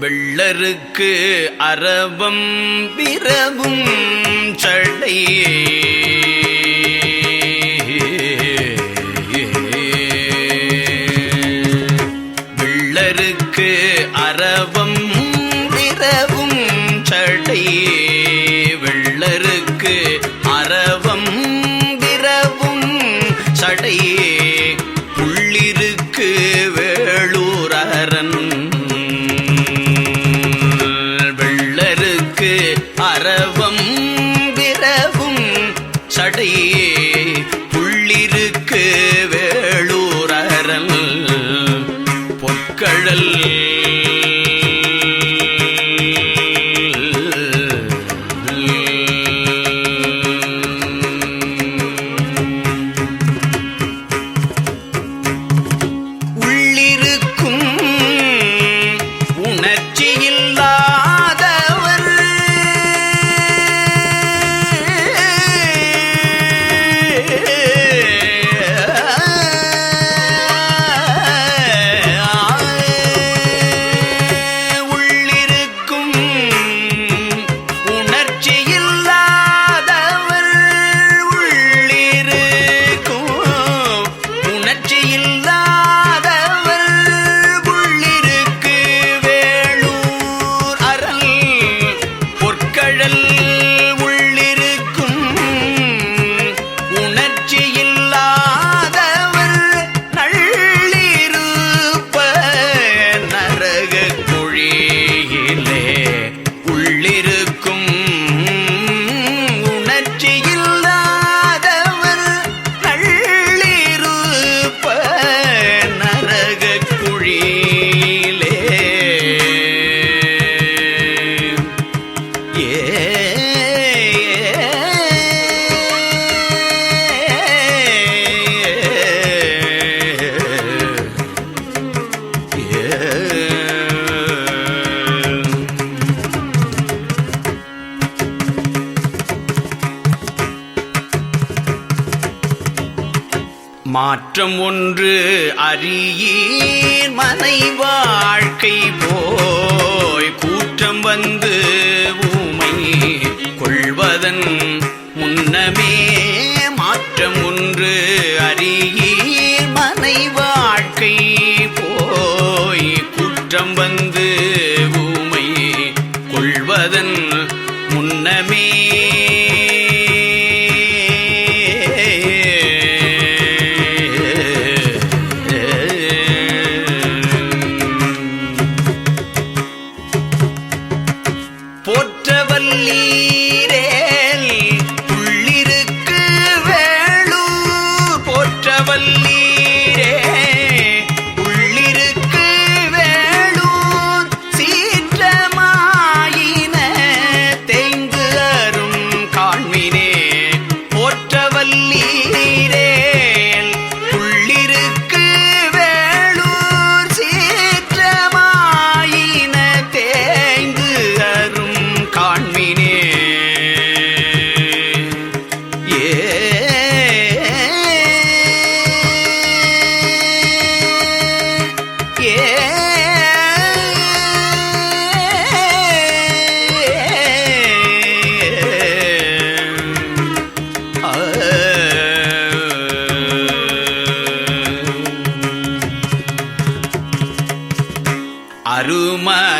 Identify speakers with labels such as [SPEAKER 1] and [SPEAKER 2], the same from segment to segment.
[SPEAKER 1] வெள்ளருக்கு அரபம் பிறவும் சடையே. மாற்றம் ஒன்று அறியீர் மனை வாழ்க்கை போய் கூற்றம் வந்து ஊமை கொள்வதன் முன்னமே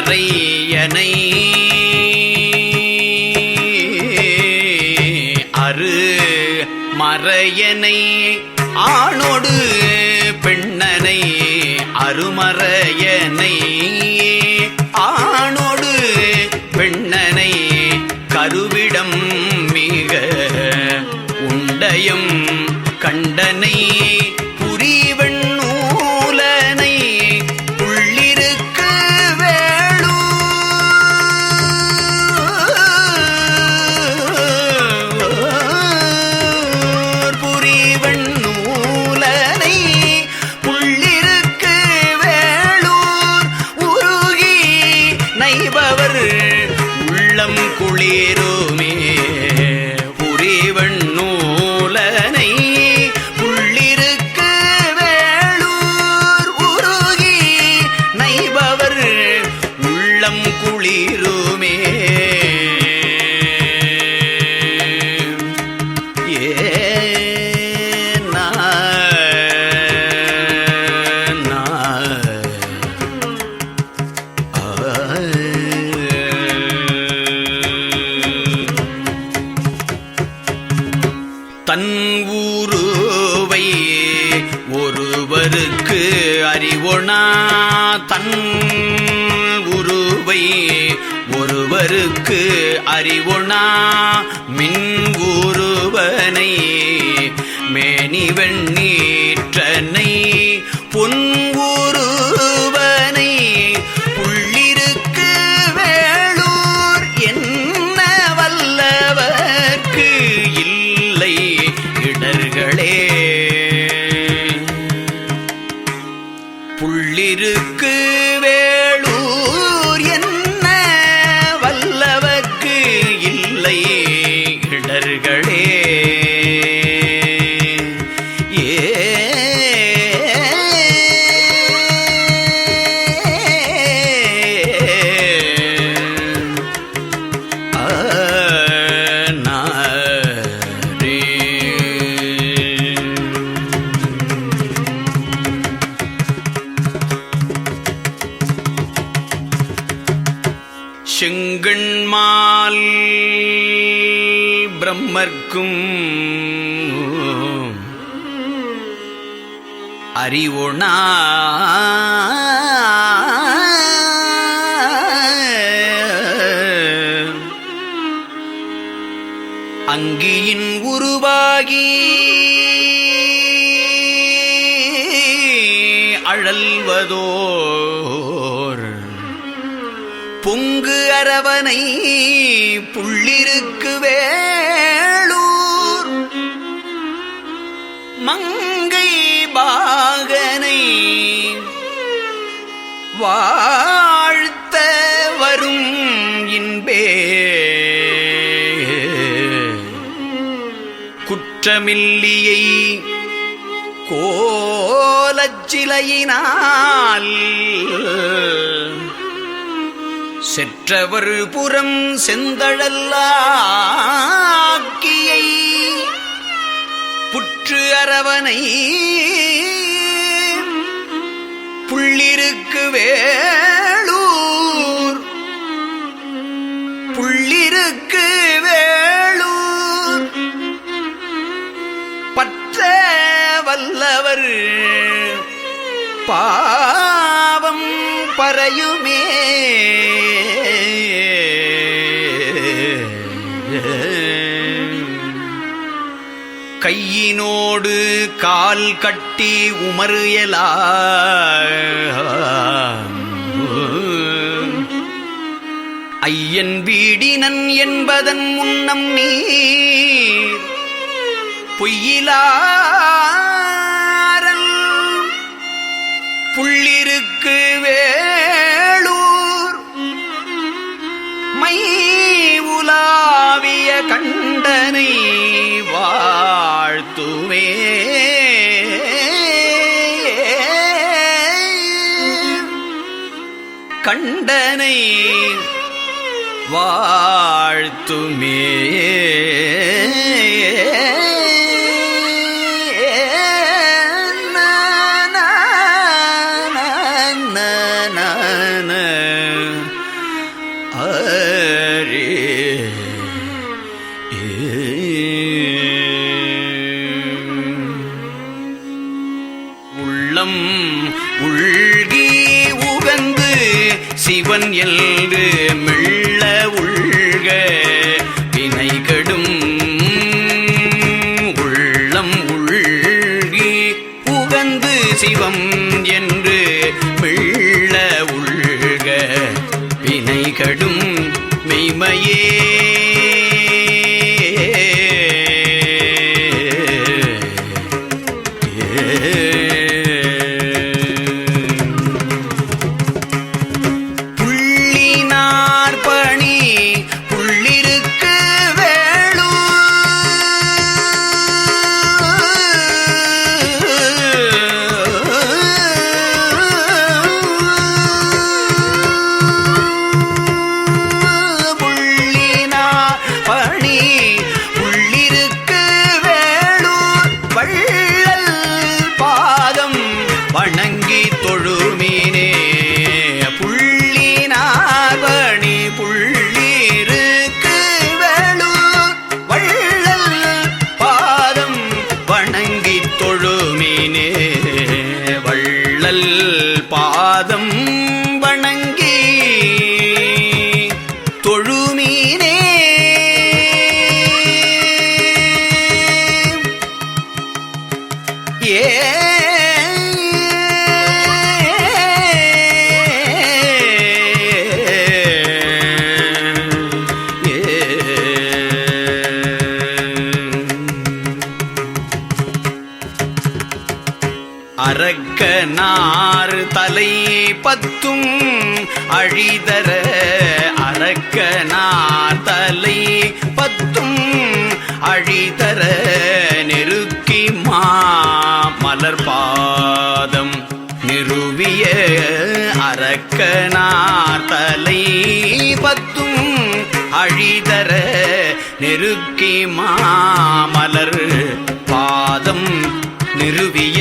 [SPEAKER 1] அறையனை அரு மறையனை ஆணோடு பெண்ணனை அரும மொழிருமே மேனி வெண்ணீர் பிரம்மர்க்கும் அறிவுணா அங்கியின் உருவாகி. அழல்வதோர். பொங்கு அரவனை புள்ளிருக்கு வேளூர் வாழ்த்த வரும் இன்பே. குற்றமில்லியை கோலச்சிலையினால் செற்றவர் புறம் செந்தழல்லாக்கியை புற்று அரவனை புள்ளிரு வேளூர் புள்ளிருக்கு வேளூர் பற்ற வல்லவர். பாவம் பறையுமே. கையினோடு கால் கட்டி உமறியலா ஐயன் வீடினன் என்பதன் முன்னம் நீ பொய்யிலாரல். புள்ளிருக்கு வேளூர் மை உலாவிய கண்டனை வா பூவே கண்டனை வாழ்த்துமே. தர அரக்கனார் தலை பத்தும் அழிதர நெருக்கி மா மலர் பாதம் நிறுவிய அரக்கனார் தலை பத்தும் அழிதர நெருக்கி மாமலர் பாதம் நிறுவிய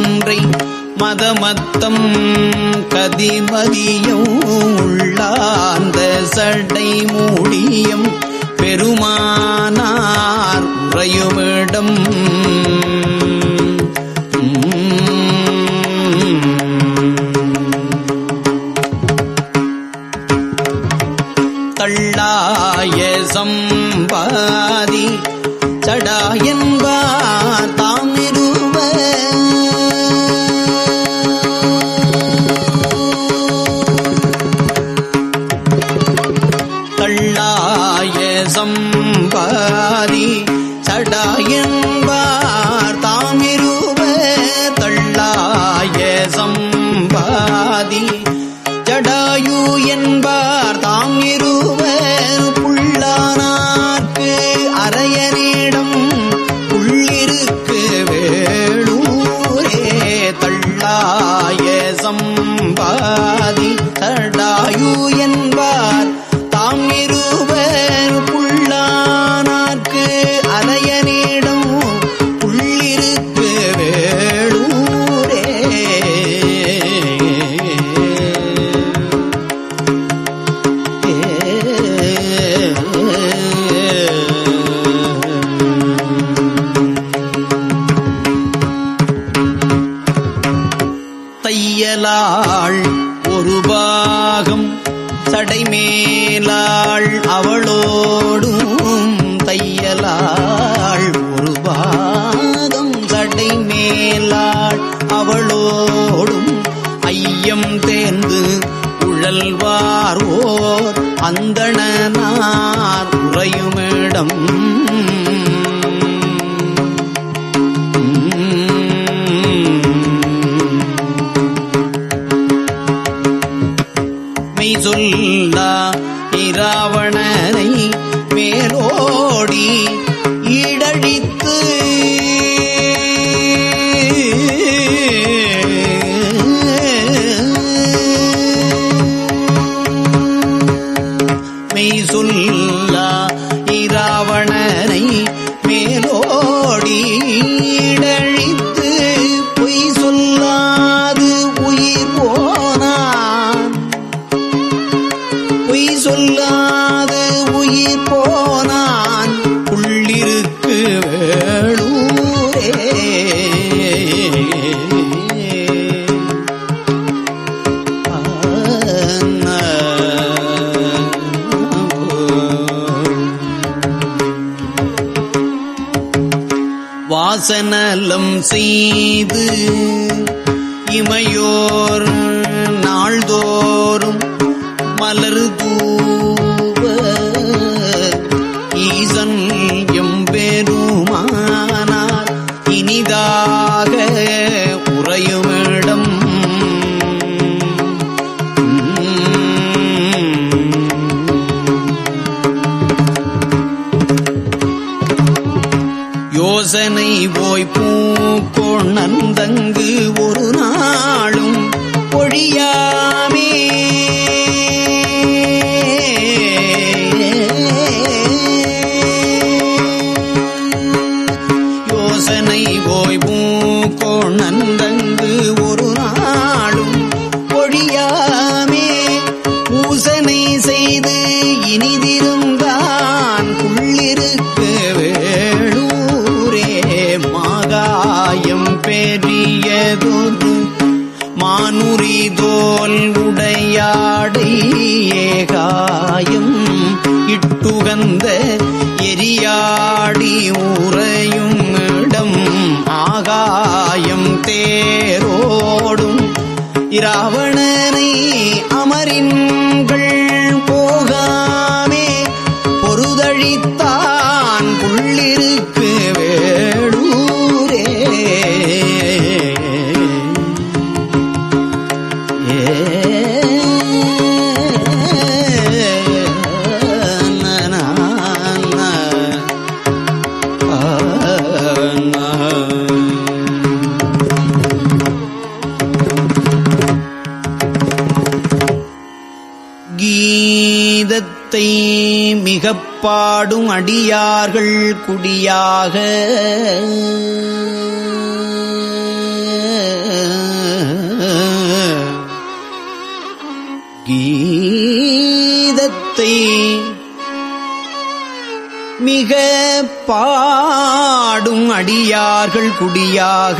[SPEAKER 2] மதமத்தம் கதிமதியும் உள்ளாந்த சடை மூடியம் பெருமானார் உறையுமிடம். தள்ளாய சம்பாதி சடாயன் மெய் சொல்லா இராவணனை மேலோடி வாசனலம் செய்து இமையோர் நாள்தோறும் மலர் பூக்கொணர்ந்தங்கு ஒரு நாளும் பொழியாமே. யோசனை போய் பூக்கொணர்ந்தங்கு உடையாடை ஏகாயம் இட்டுகந்த எரியாடி உறையும் இடம் ஆகாயம் தேரோடும் இராவணனை அமரின் பாடும் அடியார்கள் குடியாக. கீதத்தை மிக பாடும் அடியார்கள் குடியாக.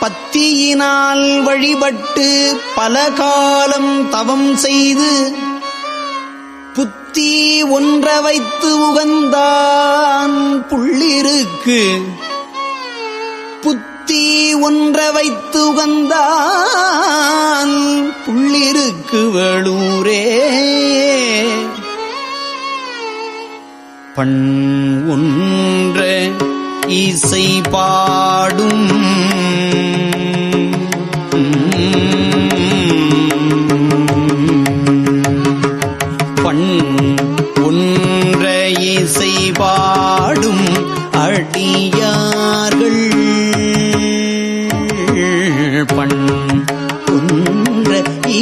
[SPEAKER 2] பத்தியினால் வழிபட்டு பல காலம் தவம் செய்து புத்தி ஒன்ற வைத்து உகந்தான் புள்ளிருக்கு. புத்தி ஒன்ற வைத்து உகந்தான் புள்ளிருக்கு வளூரே. பண் ஒன்ற இசை பாடும்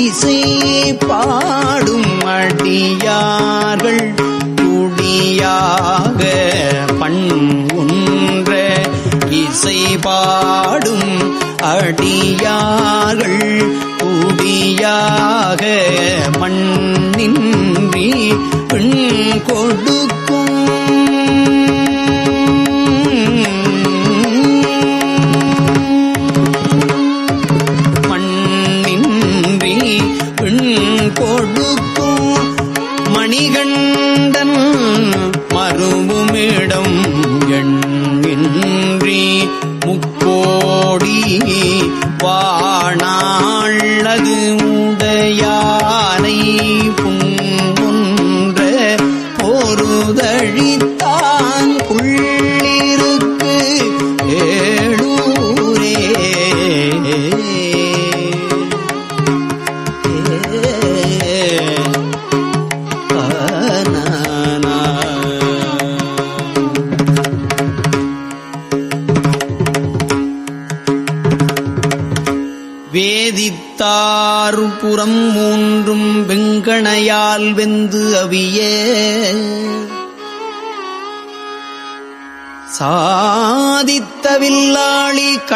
[SPEAKER 2] இசை பாடும் அடியார்கள் குடியாக பண் ஒன்ற இசை பாடும் அடியார்கள் குடியாக மண்ணின்றி பெண் கொடுக்கும்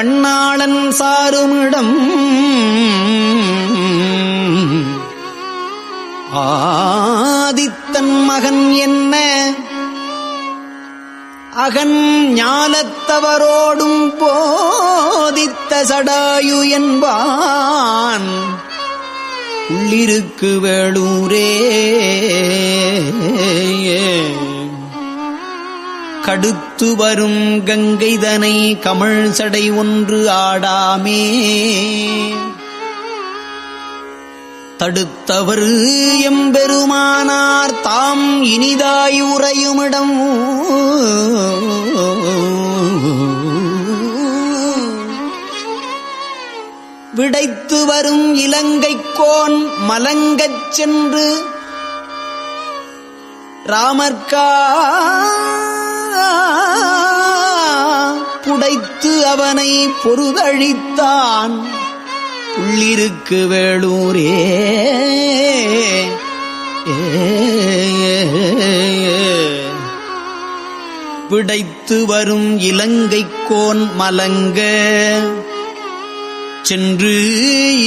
[SPEAKER 2] கண்ணாளன் சாருமிடம் ஆதித்தன் மகன் என்ன? அகன் ஞானத்தவரோடும் போதித்த சடாயு என்பான். உள்ளிருக்கு வேளூரே. கடுத்து வரும் கங்கைதனை கமழ் சடை ஒன்று ஆடாமே. தடுத்தவர் எம்பெருமானார் தாம் இனிதாய் உறையுமிடம். விடைத்து வரும் இலங்கைக்கோன் மலங்கச் சென்று. ராமர்கா புடைத்து அவனை பொருதழித்தான். உள்ளிருக்கு வேளூரே. விடைத்து வரும் இலங்கைக்கோன் மலங்க. சென்று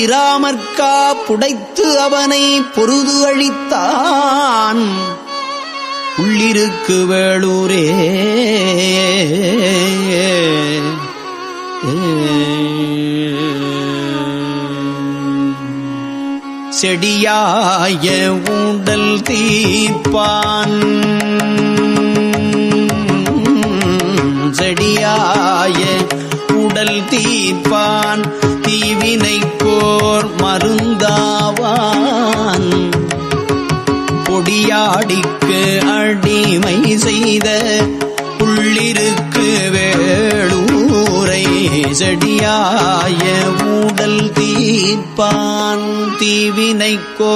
[SPEAKER 2] இராமற்கா புடைத்து அவனை பொருது அழித்தான். உள்ளிருக்கு வேளூரே. செடியாய ஊடல் தீப்பான் செடியாய உடல் தீப்பான் தீவினை போர் மருந்தாவான். பொடியாடிக்கு அடிமை செய்த உள்ளிருக்கு வேளூரை செடியாய ஊடல் தீர்ப்பான் தீவினைக்கோ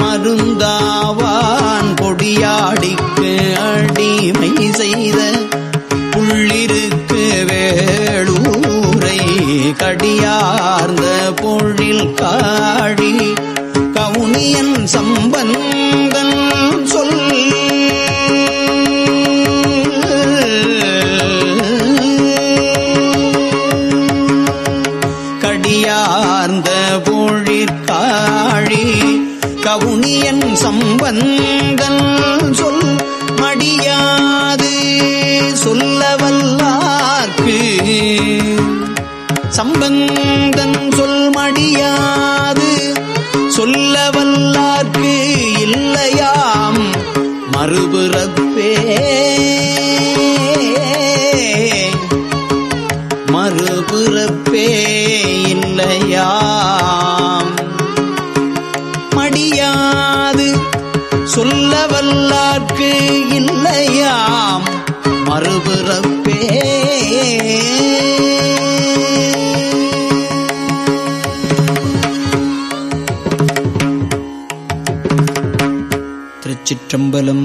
[SPEAKER 2] மருந்தாவான் பொடியாடிக்கு அடிமை செய்த உள்ளிருக்கு வேளூரை கடியார்ந்த பொழில் காடி கவுனியன் சம்பன் கவுனியன் சம்பந்தன். അമ്പലം